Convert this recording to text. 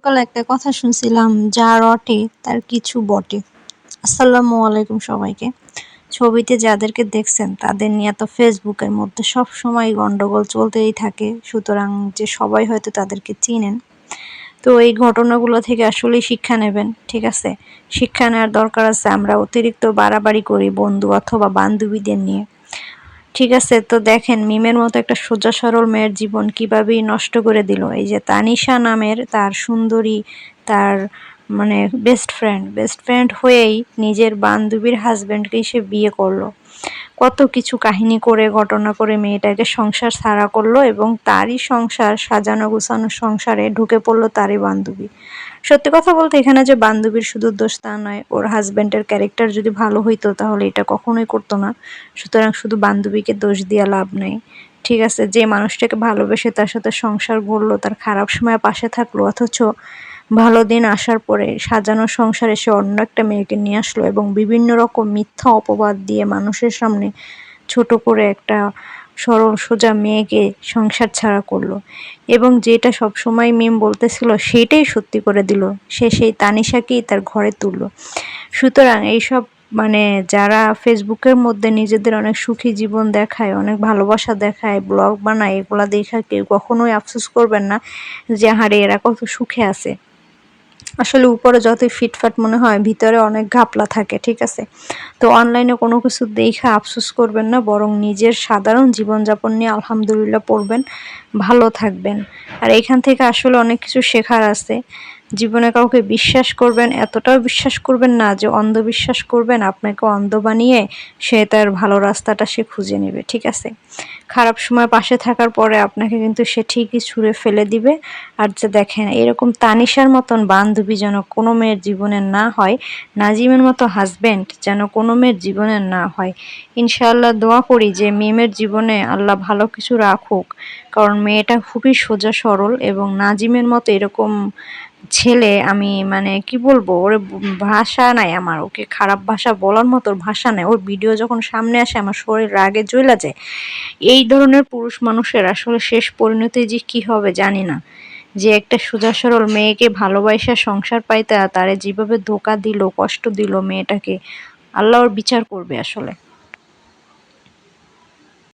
সকালে একটা কথা শুনছিলাম, যা রটে, তার কিছু বটে। আসসালামু আলাইকুম সবাইকে। ছবিতে যাদেরকে দেখছেন, তাদের নিয়ে তো ফেসবুকের মধ্যে সব সময় গন্ডগোল চলতেই থাকে, সুতরাং যে সবাই হয়তো তাদেরকে চিনেন। তো এই ঘটনাগুলো থেকে আসলেই শিক্ষা নেবেন, ঠিক আছে? শিক্ষা নেওয়ার দরকার আছে আমরা অতিরিক্ত বাড়াবাড়ি করি বন্ধু অথবা বান্ধবীদের নিয়ে। ঠিক আছে, তো দেখেন, মিমের মতো একটা সোজা সরল মেয়ের জীবন কিভাবেই নষ্ট করে দিল। এই যে তানিশা নামের তার সুন্দরী, তার মানে বেস্ট ফ্রেন্ড বেস্ট ফ্রেন্ড হয়েই নিজের বান্ধবীর হাজব্যান্ডকেই সে বিয়ে করল। কত কিছু কাহিনী করে, ঘটনা করে মেয়েটাকে সংসার সারা করল এবং তারই সংসার, সাজানো গুছানো সংসারে ঢুকে পড়ল তারই বান্ধবী। সত্যি কথা বলতে এখানে যে বান্ধবীর শুধু দোষ তা নয়, ওর হাজব্যান্ডের ক্যারেক্টার যদি ভালো হইতো তাহলে এটা কখনোই করতো না। সুতরাং শুধু বান্ধবীকে দোষ দিয়া লাভ নেই। ঠিক আছে, যে মানুষটাকে ভালোবেসে তার সাথে সংসার গড়লো, তার খারাপ সময় পাশে থাকল, অথচ ভালো দিন আসার পরে সাজানো সংসারে সে অন্য একটা মেয়েকে নিয়ে আসলো এবং বিভিন্ন রকম মিথ্যা অপবাদ দিয়ে মানুষের সামনে ছোট করে একটা সরল সোজা মেয়েকে সংসার ছাড়া করল। এবং যেটা সবসময় মিম বলতেছিল, সেটাই সত্যি করে দিল। সে সেই তানিশাকেই তার ঘরে তুললো। সুতরাং এইসব মানে যারা ফেসবুকের মধ্যে নিজেদের অনেক সুখী জীবন দেখায়, অনেক ভালোবাসা দেখায়, ব্লগ বানায়, এগুলা দেখা কেউ কখনোই আফসোস করবেন না যে হারে এরা কত সুখে আছে। আসলে উপরে যতই ফিটফাট মনে হয়, ভিতরে অনেক ঘাপলা থাকে, ঠিক আছে? তো অনলাইনে কোনো কিছু দেখে আফসোস করবেন না, বরং নিজের সাধারণ জীবনযাপন নিয়ে আলহামদুলিল্লাহ পড়বেন, ভালো থাকবেন। আর এখান থেকে আসলে অনেক কিছু শেখার আছে। জীবনে কাউকে বিশ্বাস করবেন, এতটাও বিশ্বাস করবেন না যে অন্ধবিশ্বাস করবেন। আপনাকে অন্ধ বানিয়ে সে তার ভালো রাস্তাটা সে খুঁজে নেবে, ঠিক আছে? খারাপ সময় পাশে থাকার পরে আপনাকে কিন্তু সে ঠিকই ছুঁড়ে ফেলে দিবে। আর যে দেখেন, এরকম তানিশার মতন বান্ধবী যেন কোনো মেয়ের জীবনে না হয়, নাজিমের মতো হাজব্যান্ড যেন কোনো মেয়ের জীবনে না হয়। ইনশাআল্লাহ দোয়া করি যে মেমের জীবনে আল্লাহ ভালো কিছু রাখুক। কারণ মেয়েটা খুবই সোজা সরল এবং নাজিমের মতো এরকম ছেলে, আমি মানে কি বলব, ওর ভাষা নাই আমার, ওকে খারাপ ভাষা বলার মতো ভাষা নাই। ওর ভিডিও যখন সামনে আসে, আমার শরীর রাগে জ্বলা যায়। এই ধরনের পুরুষ মানুষের আসলে শেষ পরিণতি যে কি হবে জানি না। যে একটা সোজা সরল মেয়েকে ভালোবাসা, সংসার পাইতে তারে যেভাবে ধোকা দিল, কষ্ট দিল মেয়েটাকে আল্লাহর বিচার করবে আসলে।